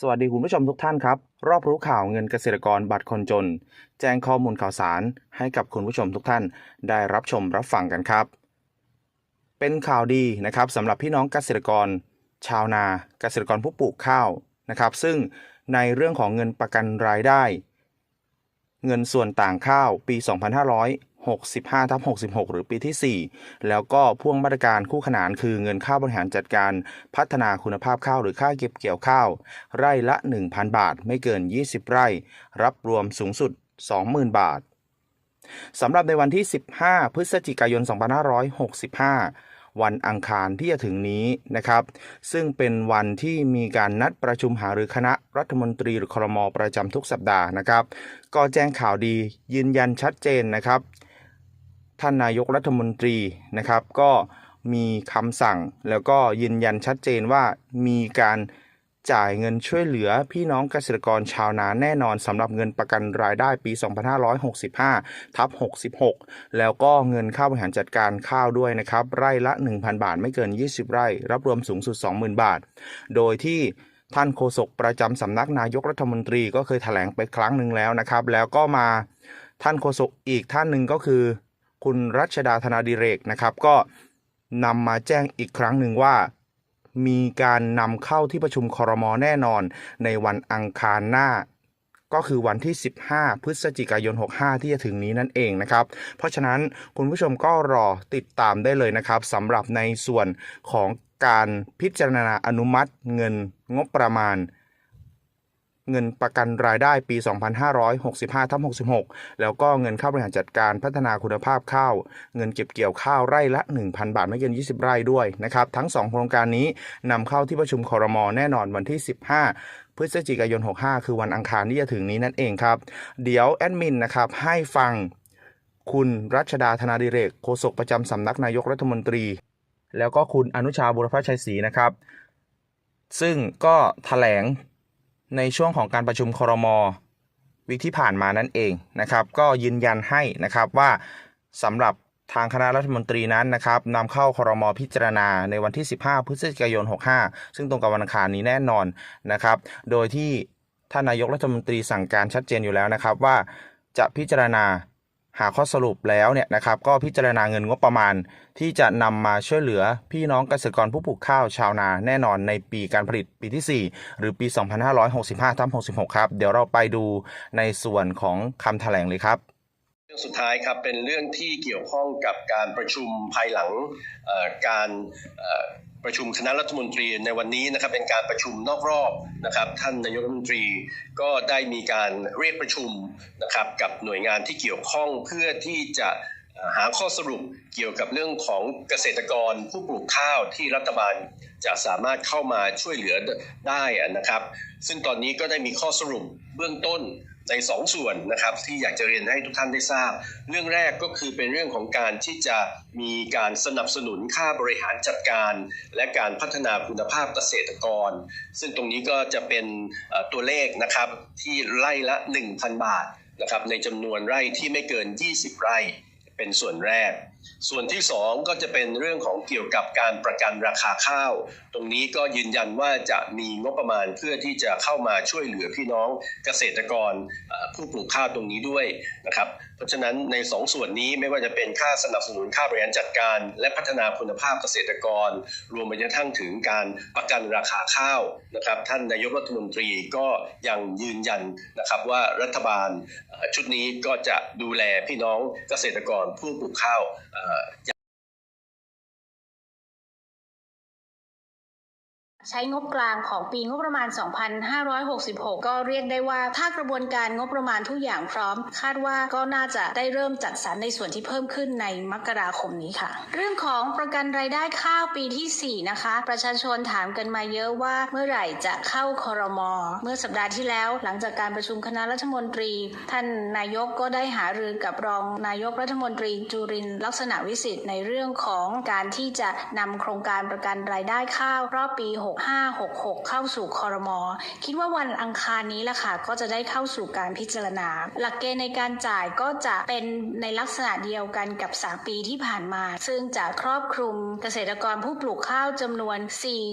สวัสดีคุณผู้ชมทุกท่านครับ รอบรู้ข่าวเงินเกษตรกรบัตรคนจน แจ้งข้อมูลข่าวสารให้กับคุณผู้ชมทุกท่าน ได้รับชมรับฟังกันครับ เป็นข่าวดีนะครับสำหรับพี่น้องเกษตรกร ชาวนาเกษตรกรผู้ปลูกข้าวนะครับ ซึ่งในเรื่องของเงินประกันรายได้ เงินส่วนต่างข้าวปี 65ทับ66 หรือปีที่ 4 แล้วก็พ่วงมาตรการคู่ขนานคือเงินค่าบริหารจัดการพัฒนาคุณภาพข้าวหรือค่าเก็บเกี่ยวข้าว ไร่ละ 1,000 บาท ไม่เกิน 20 ไร่ รับรวมสูงสุด 20,000 บาทสำหรับในวันที่ 15 พฤศจิกายน 2565วันอังคารที่จะถึงนี้นะครับ ซึ่งเป็นวันที่มีการนัดประชุมหารือคณะรัฐมนตรีหรือครมประจำทุกสัปดาห์นะครับ ก็แจ้งข่าวดียืนยันชัดเจนนะครับ ท่านนายกรัฐมนตรีนะครับ ก็มีคำสั่งแล้วก็ยืนยันชัดเจนว่ามีการจ่ายเงินช่วยเหลือพี่น้องเกษตรกรชาวนาแน่นอนสำหรับเงินประกันรายได้ปี 2565 ทับ 66 แล้วก็เงินค่าบริหารจัดการข้าวด้วยนะครับ ไร่ละ 1,000 บาทไม่เกิน 20 ไร่ รับรวมสูงสุด 20,000 บาท โดยที่ท่านโฆษกประจำสำนักนายกรัฐมนตรีก็เคยแถลงไปครั้งหนึ่งแล้วนะครับ แล้วก็มาท่านโฆษกอีกท่านหนึ่งก็คือ คุณรัชดาธนาดิเรกนะครับ ก็นำมาแจ้งอีกครั้งหนึ่งว่า มีการนำเข้าที่ประชุมคอรมอแน่นอนในวันอังคารหน้า ก็คือวันที่ 15 พฤศจิกายน 65 ที่จะถึงนี้นั่นเองนะครับ เพราะฉะนั้นคุณผู้ชมก็รอติดตามได้เลยนะครับสำหรับในส่วนของการพิจารณาอนุมัติเงินงบประมาณ เงินประกันรายได้ปี 2565ทับ66 แล้วก็เงินค่าบริหารจัดการพัฒนาคุณภาพข้าว เงินเก็บเกี่ยวข้าวไร่ละ 1,000 บาทไม่เกิน 20 ไร่ด้วยนะครับ ทั้ง 2 โครงการนี้นำเข้าที่ประชุมคอรมอแน่นอนวันที่ 15พฤศจิกายน 65 คือวันอังคารที่จะถึงนี้นั่นเองครับ เดี๋ยวแอดมินนะครับให้ฟังคุณรัชดาธนาดิเรกโฆษกประจำสำนักนายกรัฐมนตรี แล้วก็คุณอนุชาบุรพชัยศรีนะครับ ซึ่งก็แถลง ในช่วงของการประชุมครมวิกที่ผ่านมานั่นเองนะครับ ก็ยืนยันให้นะครับว่าสำหรับทางคณะรัฐมนตรีนั้นนะครับนำเข้าครมพิจารณาในวันที่ 15 พฤศจิกายน 65 ซึ่งตรงกับวันอังคารนี้แน่นอนนะครับ โดยที่ท่านนายกรัฐมนตรีสั่งการชัดเจนอยู่แล้วนะครับว่าจะพิจารณา หาข้อสรุปแล้วเนี่ยนะครับก็พิจารณาเงินงบประมาณ ที่จะนำมาช่วยเหลือพี่น้องเกษตรกรผู้ปลูกข้าวชาวนาแน่นอนในปีการผลิตปีที่ 4 หรือปี 2565ทับ66 ครับ เดี๋ยวเราไปดูในส่วนของคำแถลงเลยครับเรื่องสุดท้ายครับเป็นเรื่องที่เกี่ยวข้องกับการประชุมภายหลังการ ประชุมคณะรัฐมนตรีในวันนี้นะครับเป็นการประชุมนอกรอบนะครับ ท่านนายกรัฐมนตรีก็ได้มีการเรียกประชุมนะครับกับหน่วยงานที่เกี่ยวข้องเพื่อที่จะหาข้อสรุปเกี่ยวกับเรื่องของเกษตรกรผู้ปลูกข้าวที่รัฐบาลจะสามารถเข้ามาช่วยเหลือได้นะครับ ซึ่งตอนนี้ก็ได้มีข้อสรุปเบื้องต้น ในสองส่วนนะครับที่อยากจะเรียนให้ทุกท่านได้ทราบ เรื่องแรกก็คือเป็นเรื่องของการที่จะมีการสนับสนุนค่าบริหารจัดการ และการพัฒนาคุณภาพเกษตรกร ซึ่งตรงนี้ก็จะเป็นตัวเลขนะครับที่ไร่ละ 1,000 บาทนะครับในจำนวนไร่ที่ไม่เกิน 20 ไร่เป็นส่วนแรก ส่วนที่สองก็จะเป็นเรื่องของเกี่ยวกับการประกันราคาข้าว ตรงนี้ก็ยืนยันว่าจะมีงบประมาณเพื่อที่จะเข้ามาช่วยเหลือพี่น้องเกษตรกรผู้ปลูกข้าวตรงนี้ด้วยนะครับเพราะฉะนั้นในสองส่วนนี้ไม่ว่าจะเป็นค่าสนับสนุนค่าบริหารจัดการ และพัฒนาคุณภาพเกษตรกร รวมไปจนทั่งถึงการประกันราคาข้าวนะครับ ท่านนายกรัฐมนตรีก็ยังยืนยันนะครับว่ารัฐบาลชุดนี้ก็จะดูแลพี่น้องเกษตรกรผู้ปลูกข้าวเใช้งบกลางของปีงบประมาณ 2566 ก็เรียกได้ว่าถ้ากระบวนการงบประมาณทุกอย่างพร้อม คาดว่าก็น่าจะได้เริ่มจัดสรรในส่วนที่เพิ่มขึ้นในมกราคมนี้ค่ะ เรื่องของประกันรายได้ข้าวปีทีสี่ 4 นะคะ ประชาชนถามกันมาเยอะว่าเมื่อไหร่จะเข้าคอรมอเมื่อสัปดาห์ที่แล้ว หลังจากการประชุมคณะรัฐมนตรี ท่านนายกก็ได้หารือกับรองนายกรัฐมนตรีจุรินลักษณะวิสิทธิ์ในเรื่องของการที่จะนำโครงการประกันรายได้ข้าวรอบปี 6 6566 เข้าสู่คอรมอคิดว่าวันอังคารนี้ละค่ะก็จะได้เข้าสู่การพิจารณา หลักเกณฑ์ในการจ่ายก็จะเป็นในลักษณะเดียวกันกับ 3 ปีที่ผ่านมา ซึ่งจะครอบคลุมเกษตรกรผู้ปลูกข้าวจำนวน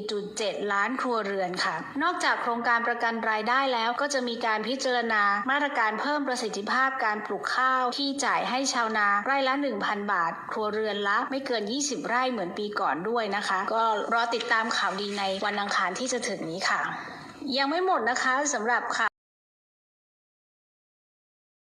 4.7 ล้านครัวเรือนค่ะ นอกจากโครงการประกันรายได้แล้วก็จะมีการพิจารณามาตรการเพิ่มประสิทธิภาพการปลูกข้าวที่จ่ายให้ชาวนาไร่ละ 1,000 บาท ครัวเรือนละไม่เกิน 20 ไร่เหมือนปีก่อนด้วยนะคะ ก็รอติดตามข่าวดีในวันอังคารที่จะถึงนี้ค่ะ ยังไม่หมดนะคะสำหรับค่ะ